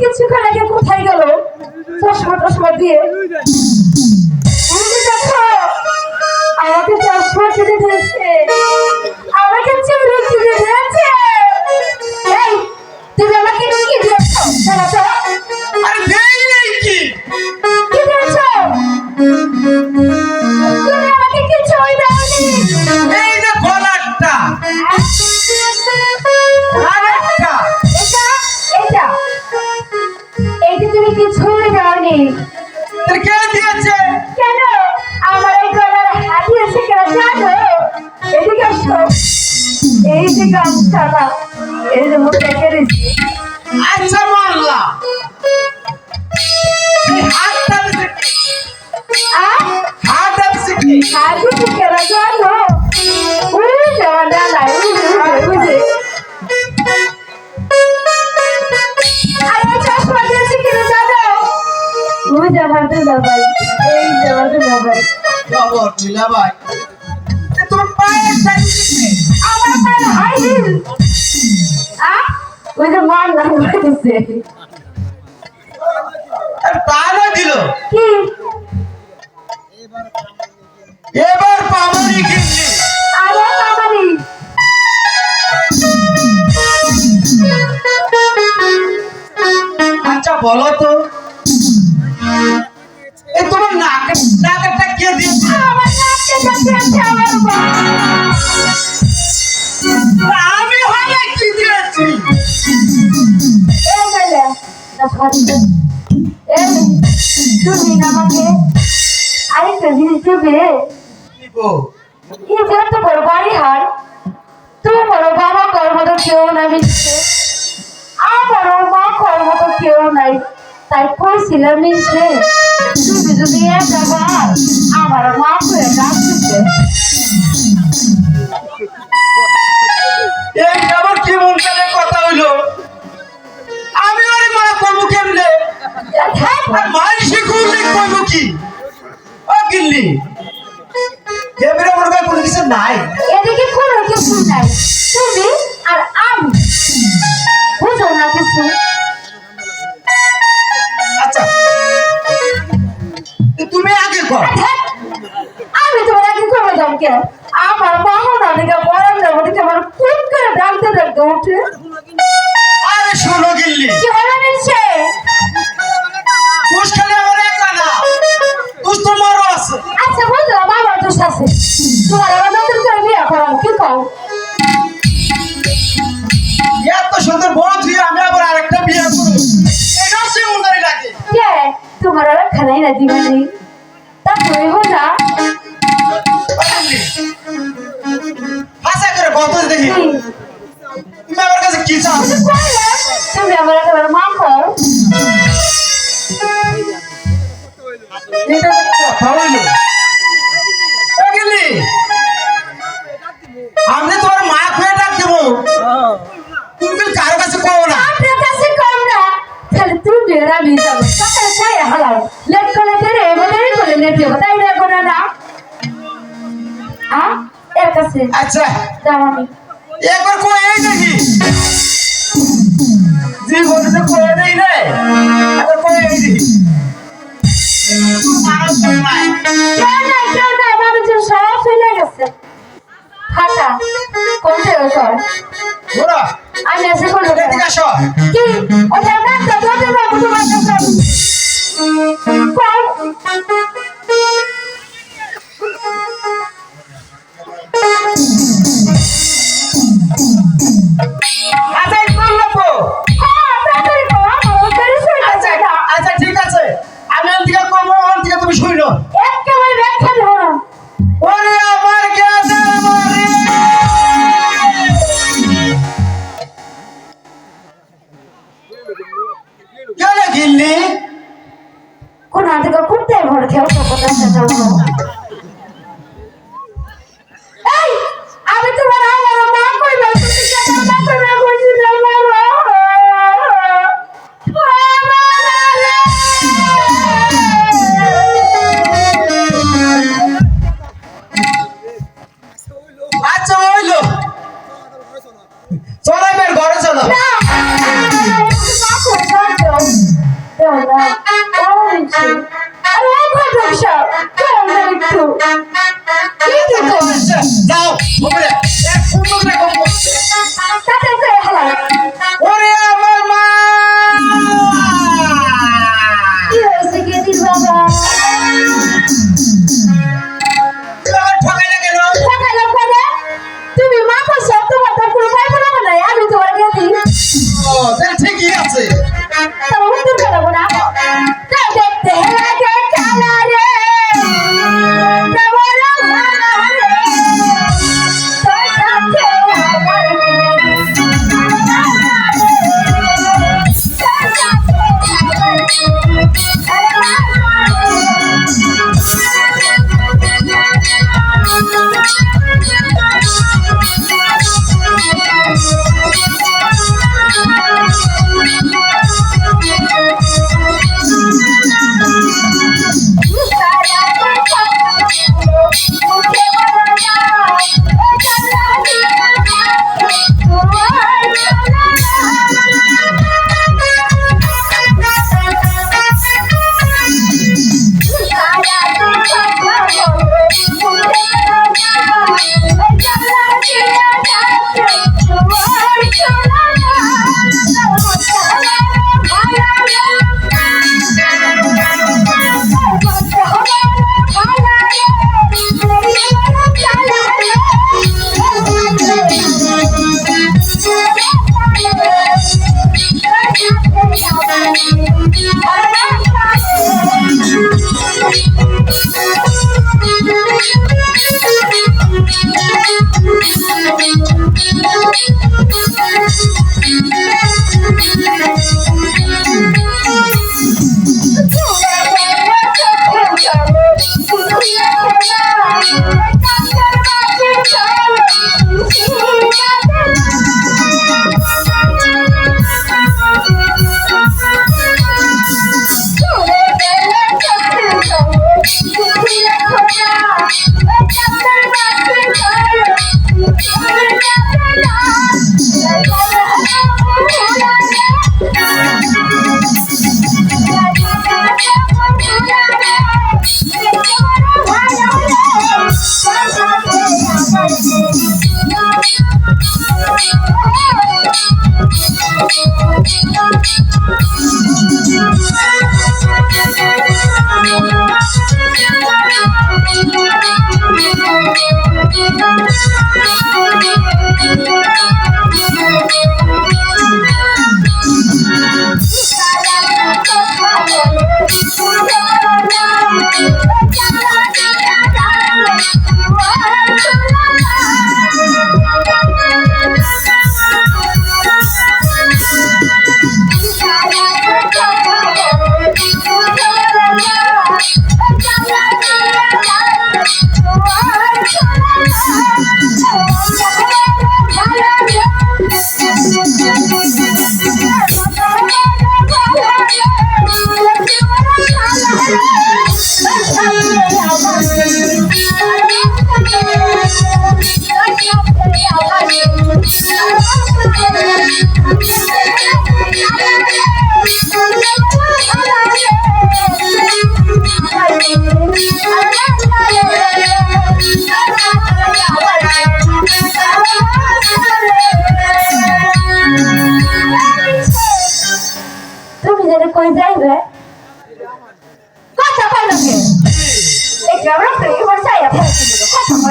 কিছুক্ষণ আগে কোথায় গেল? চশমা টশমা দিয়ে। গামছাটা এই যে মুখে কেড়েছি আচ্ছা মানলাম এই হাতটা দিছে? আর হাতটা দিছে কে? হাতি কেন জানো উড়ে যাওয়া না না উড়ে উড়ে আর চশমা দিয়েছি কেন জানো ওই যাবার তো যাবার এই যাবার তো যাবার খবর মিলা ভাই। ওই যে মার না হইতেছে আর দিল। কি? এবার পাবনি কিনলি। আরে বাবারি আচ্ছা বলো তো। এই তোমার নাকে নাকেরটা কে দিয়েছে? আমার নাকে কাছে আছে আমার মা আমাকে আরেকটা জিনিস দেবে এত বড় বাড়ি হার তুমি বড় বাবা কর মতো কেউ না মিশছে আমারও মা কর মতো কেউ নাই তাই কইছিলাম মিশছে তুমি যদি একবার আমার মা করে ডাকতেছে দাম আমার মামা না দিকে যাব দিকে আমার খুব করে ডাকতে ডাকতে উঠে। আরে শোনো গিল্লি কি হলো নিচ্ছে তুষ খালি আমার একা না। তুষ তোমারও আছে। আচ্ছা বুঝলাম বাবা তো আছে। তোমার আবার নতুন করে বিয়ে করাবো কি কও? এত সুন্দর বউ তুই আমি আবার আরেকটা বিয়ে করব। এটা হচ্ছে মুন্দারি লাগে কে? তোমার আর খানাই না দিবানি দেখি। তুমি আমার কাছে কি চাও? তুমি আমার একেবারে মা কর এটা কথা হইল। আমি তোমার মা খুঁয়ে ডাক দেবো। তুমি কারও কাছে কও না। আপনার কাছে কম না। তাহলে তুমি আর আমি যাব। সকালে হালাও। লেট করে দেরে এবার দেরি করে লেট হব তাই না না আ? এর কাছে। আচ্ছা। যাও আমি। একবার কয়ে দেখি জীবনে তো কয়ে নেই রে, একবার কয়ে দেখি কেউ নাই কেউ নাই মানুষের সব না তাও নিচ্ছে আরে ঘটক সাহেব চল না একটু যাও তাতে হালা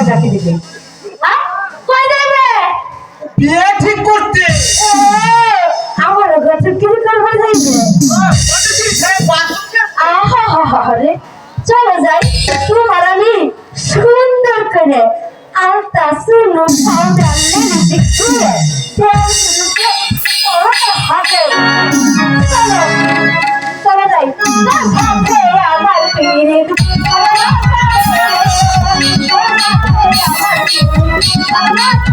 নাকি দিবে হ্যাঁ কই যাইবে? বিয়ে ঠিক করতে। আমার যাইবে? আহারে চলো যাই। তোমার আমি সুন্দর করে আলতা সুনো পাউডার লিপস্টিক ছুঁয়ে তেল সুনুকে ওটা হাতে চলো চলো যাই। আমার